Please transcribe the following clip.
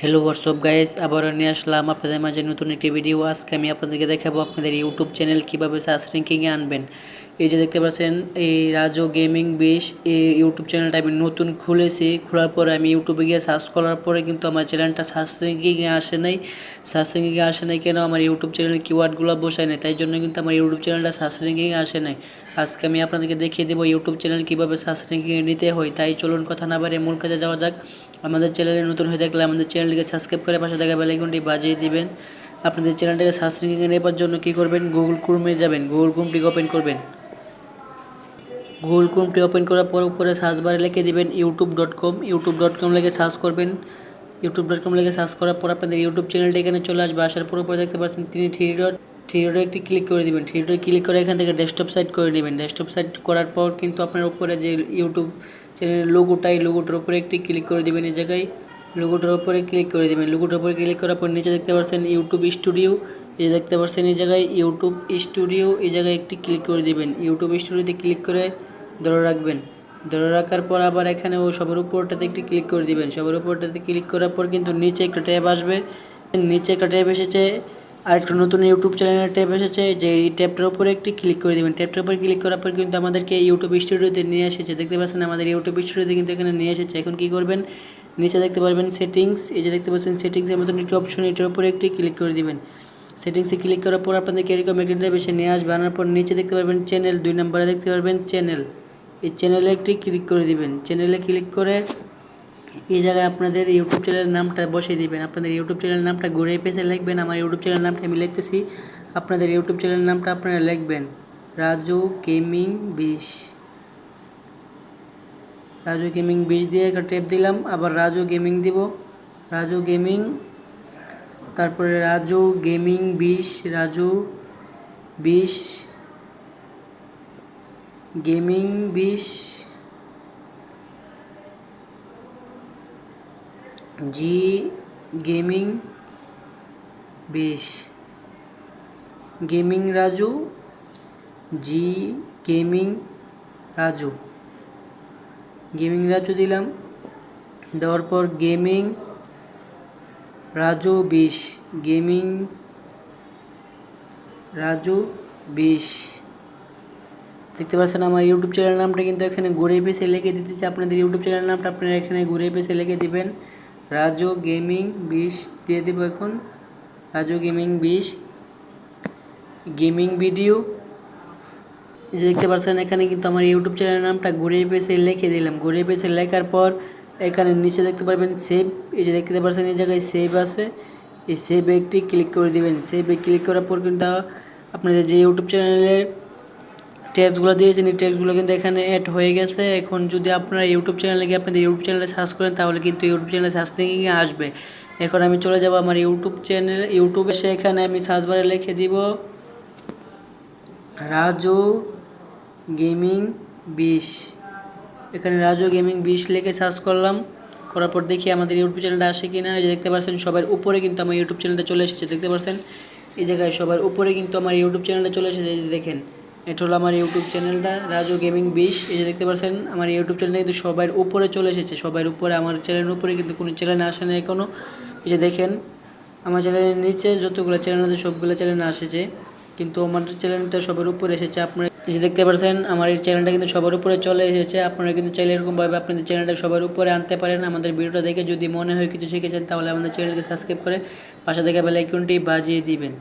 Hello WhatsApp guys আবারও নিয়ে আসলাম আপনাদের মাঝে নতুন একটি ভিডিও আজকে আমি আপনাদেরকে দেখাবো আপনাদের ইউটিউব চ্যানেল কীভাবে সার্চ র্যাঙ্কিংয়ে আনবেন। এই যে দেখতে পাচ্ছেন, এই রাজু গেমিং বিশ এই ইউটিউব চ্যানেলটা আমি নতুন খুলেছি। খোলার পরে আমি ইউটিউবে গিয়ে সার্চ করার পরে কিন্তু আমার চ্যানেলটা সার্চ র্যাঙ্কিংয়ে আসে নাই। সার্চ র্যাঙ্কিংয়ে আসে নাই কেন? আমার ইউটিউব চ্যানেলের কিওয়ার্ডগুলো বসায় নাই, তাই জন্য কিন্তু আমার ইউটিউব চ্যানেলটা সার্চ র্যাঙ্কিংয়ে আসে নাই। আজকে আমি আপনাদেরকে দেখিয়ে দেবো ইউটিউব চ্যানেল কীভাবে সার্চ নিতে হয়। তাই চলুন কথা না বাড়ে মূল কাজে যাওয়া যাক। আমাদের চ্যানেলে নতুন হয়ে থাকলে আমাদের চ্যানেলটিকে সাবস্ক্রাইব করে পাশে থাকা বেলাইকনটি বাজিয়ে দিবেন। আপনাদের চ্যানেলটাকে সার্চ র্যাঙ্কিংয়ে নেবার জন্য কী করবেন? গুগল ক্রোমে যাবেন। গুগল ক্রোমটি ওপেন করবেন। গুগল ক্রোমটি ওপেন করার পর উপরে সার্চ বারে লিখে দিবেন YouTube dot com. YouTube dot com লিখে সার্চ করবেন। ইউটিউব ডট কম লিখে সার্চ করার পর আপনাদের ইউটিউব চ্যানেলটি এখানে চলে আসবে। আসার পর উপরে দেখতে পাচ্ছেন তিনি থ্রি ডট থ্রি ডটে একটি ক্লিক করে দিবেন। থ্রি ডটে ক্লিক করে এখান থেকে ডেস্কটপ সাইট করে নেবেন। ডেস্কটপ সাইট করার পর কিন্তু আপনার উপরে যে ইউটিউব চ্যানেলের লোগোটা, এই লোগোটার উপরে একটি ক্লিক করে দিবেন এই জায়গায়। লোগোটার উপরে ক্লিক করে দেবেন। লোগোটার উপরে ক্লিক করার পর নিচে দেখতে পাচ্ছেন ইউটিউব স্টুডিও। এই দেখতে পাচ্ছেন এই জায়গায় ইউটিউব স্টুডিও, এই জায়গায় একটি ক্লিক করে দিবেন। ইউটিউব স্টুডিওতে ক্লিক করে ধরে রাখবেন। ধরে রাখার পর আবার এখানে ও সবার উপরটাতে একটি ক্লিক করে দিবেন। সবার উপরটাতে ক্লিক করার পর কিন্তু নিচে একটা ট্যাব আসবে। নিচে একটা ট্যাব এসেছে। আর একটা নতুন ইউটিউব চ্যানেলের ট্যাব এসেছে। যে এই ট্যাবটার উপরে একটি ক্লিক করে দেবেন। ট্যাবটার উপরে ক্লিক করার পর কিন্তু আমাদেরকে ইউটিউব স্টুডিওতে নিয়ে এসেছে। দেখতে পাচ্ছেন আমাদের ইউটিউব স্টুডিওতে কিন্তু এখানে নিয়ে এসেছে। এখন কী করবেন? নিচে দেখতে পারবেন সেটিংস এই যে দেখতে পাচ্ছেন সেটিংসের মতন একটি অপশন এটার উপরে একটি ক্লিক করে দিবেন। সেটিংসে ক্লিক করার পর আপনাদেরকে এরকম এসে নিয়ে আসবে। আনার পর নিচে দেখতে পারবেন চ্যানেল দুই নম্বরে দেখতে পারবেন চ্যানেল এই চ্যানেলে একটি ক্লিক করে দিবেন। চ্যানেলে ক্লিক করে এই জায়গায় আপনাদের ইউটিউব চ্যানেলের নামটা বসিয়ে দিবেন। আপনাদের ইউটিউব চ্যানেলের নামটা ঘুরে পেছে লিখবেন। আমার ইউটিউব চ্যানেলের নামটা আমি লিখতেছি। আপনাদের ইউটিউব চ্যানেলের নামটা আপনারা লিখবেন। রাজু গেমিং বিশ রাজু গেমিং বিশ দিয়ে একটা টেপ দিলাম। আবার রাজু গেমিং দিব। রাজু গেমিং তারপরে রাজু গেমিং বিশ রাজু বিশ গেমিং বিশ, জি গেমিং বিশ, gaming Raju, G gaming Raju. Gaming Raju দিলাম। দেওয়ার পর গেমিং রাজু বিশ, গেমিং রাজু বিশ। দেখতে পাচ্ছেন আমার ইউটিউব চ্যানেল নামটা কিন্তু এখানে ঘুরে পেছে লিখে দিতেছে আপনাদের ইউটিউব চ্যানেল নামটা আপনারা এখানে ঘুরে পেছে লিখে দিবেন। রাজু গেমিং বিশ দিয়ে দেবো এখন। রাজু গেমিং বিশ। Gaming video. যে দেখতে পাচ্ছেন, এখানে কিন্তু আমার ইউটিউব চ্যানেল নামটা ঘুরে পেছে লিখে দিলাম। ঘুরে পেছে লেখার পর এখানে নিচে দেখতে পারবেন সেভ এই যে দেখতে পাচ্ছেন, এই জায়গায় সেভ আছে। এই সেভে একটি ক্লিক করে দিবেন। সেভে ক্লিক করার পর কিন্তু আপনাদের যে ইউটিউব চ্যানেলের টেক্সটগুলো দিয়েছেন, এই টেক্সটগুলো কিন্তু এখানে অ্যাড হয়ে গেছে। এখন যদি আপনারা ইউটিউব চ্যানেলে গিয়ে আপনাদের ইউটিউব চ্যানেলে সার্চ করেন, তাহলে কিন্তু ইউটিউব চ্যানেলে সার্চ রেঙ্কিংয়ে আসবে। এখন আমি চলে যাব আমার ইউটিউব চ্যানেল ইউটিউবে সেখানে আমি সার্চ বারে লিখে দিব, রাজু গেমিং বিশ। এখানে রাজু গেমিং বিশ লিখে সার্চ করলাম। করার পর দেখি আমাদের ইউটিউব চ্যানেলটা আসে কি না যে দেখতে পাচ্ছেন, সবার উপরে কিন্তু আমার ইউটিউব চ্যানেলটা চলে এসেছে, দেখতে পাচ্ছেন? এই জায়গায় সবার উপরে কিন্তু আমার ইউটিউব চ্যানেলটা চলে এসেছে দেখেন। এটা হলো আমার ইউটিউব চ্যানেলটা, রাজু গেমিং বিশ। এই যে দেখতে পাচ্ছেন, আমার ইউটিউব চ্যানেলটা কিন্তু সবার উপরে চলে এসেছে। সবার উপরে, আমার চ্যানেলের উপরে কিন্তু কোনো চ্যানেল আসে না এখনও এই যে দেখেন, আমার চ্যানেলের নিচে যতগুলো চ্যানেল আছে, সবগুলো চ্যানেল আসেছে। কিন্তু আমার চ্যানেলটা সবার উপরে এসেছে। আপনারা যে দেখতে পাচ্ছেন, আমার এই চ্যানেলটা কিন্তু সবার উপরে চলে এসেছে। আপনারা কিন্তু চাইলে এরকমভাবে আপনাদের চ্যানেলটা সবার উপরে আনতে পারেন। আমাদের ভিডিওটা দেখে যদি মনে হয় কিছু শিখেছেন, তাহলে আমাদের চ্যানেলকে সাবস্ক্রাইব করে পাশে থেকে বেলাইকনটি বাজিয়ে দিবেন।